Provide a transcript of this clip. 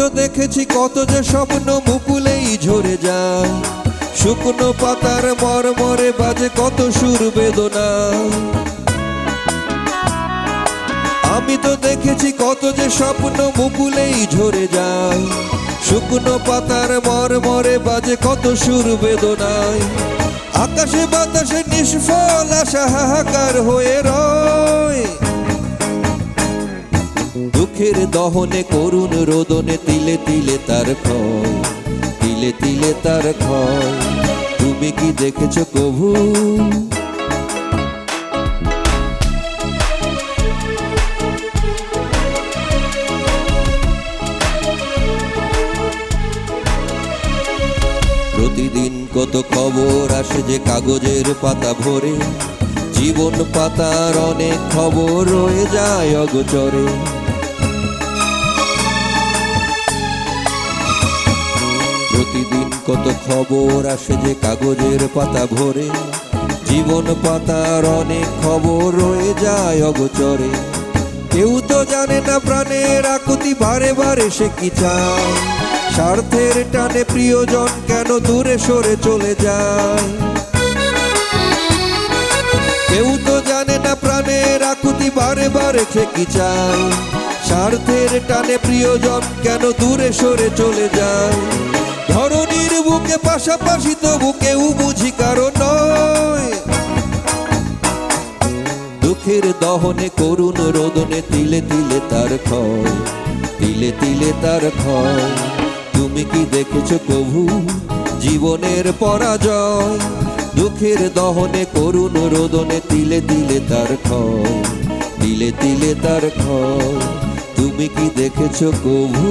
তো দেখেছি কত যে স্বপ্ন মুকুলেই ঝরে যায়। শুকনো পাতার মরমরে বাজে কত সুর বেদনা। আমি তো দেখেছি কত যে স্বপ্ন মুকুলেই ঝরে যায়। শুকনো পাতার মরমরে বাজে কত সুর বেদনায়। আকাশে বাতাসে নিষ্ফল, আশা হাহাকার হয়ে রয় দহনে করুণ রোদনে তিলে তিলে তার ক্ষয়, তিলে তিলে তার ক্ষয়। তুমি কি দেখেছ কভু প্রতিদিন কত খবর আসে যে কাগজের পাতা ভরে, জীবন পাতার অনেক খবর রয়ে যায় অগোচরে। কত খবর আসে যে কাগজের পাতা ভরে? জীবন পাতার অনেক খবর রয়ে যায় অগোচরে। কেউ তো জানে না প্রাণের আকুতি বারে বারে সে কি চায়? স্বার্থের টানে প্রিয়জন কেন দূরে সরে চলে যায়? কেউ তো জানে না প্রাণের আকুতি বারে বারে সে কি চায়? স্বার্থের টানে প্রিয়জন কেন দূরে সরে চলে যায়? বুকে পাশাপাশি তবু কেউ বুঝি কারণ নয়। দুঃখের দহনে, করুণ রোদনে, তিলে তিলে তার ক্ষয়, তিলে তিলে তার ক্ষয়। তুমি কি দেখেছ প্রভু জীবনের পরাজয়? দুঃখের দহনে, করুণ রোদনে, তিলে তিলে তার ক্ষয়, তিলে তিলে তার ক্ষয়। তুমি কি দেখেছ কভু